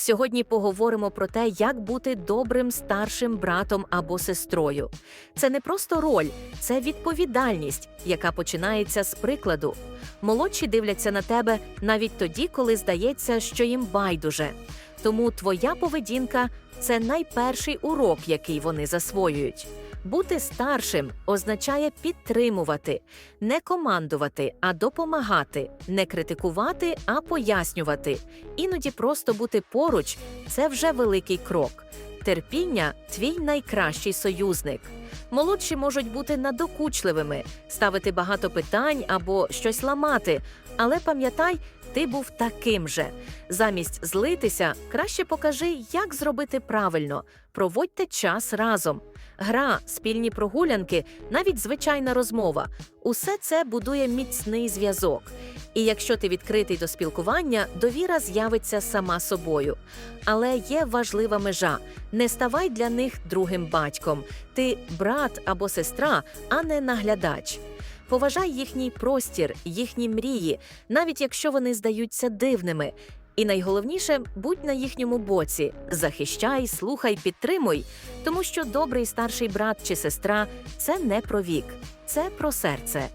Сьогодні поговоримо про те, як бути добрим старшим братом або сестрою. Це не просто роль, це відповідальність, яка починається з прикладу. Молодші дивляться на тебе навіть тоді, коли здається, що їм байдуже. Тому твоя поведінка це найперший урок, який вони засвоюють. Бути старшим означає підтримувати, не командувати, а допомагати, не критикувати, а пояснювати. Іноді просто бути поруч це вже великий крок. Терпіння твій найкращий союзник. Молодші можуть бути надокучливими, ставити багато питань або щось ламати. Але пам'ятай, ти був таким же. Замість злитися, краще покажи, як зробити правильно. Проводьте час разом. Гра, спільні прогулянки, навіть звичайна розмова усе це будує міцний зв'язок. І якщо ти відкритий до спілкування, довіра з'явиться сама собою. Але є важлива межа: не ставай для них другим батьком. Ти брат або сестра, а не наглядач. Поважай їхній простір, їхні мрії, навіть якщо вони здаються дивними. І найголовніше будь на їхньому боці, захищай, слухай, підтримуй, тому що добрий старший брат чи сестра це не про вік, це про серце.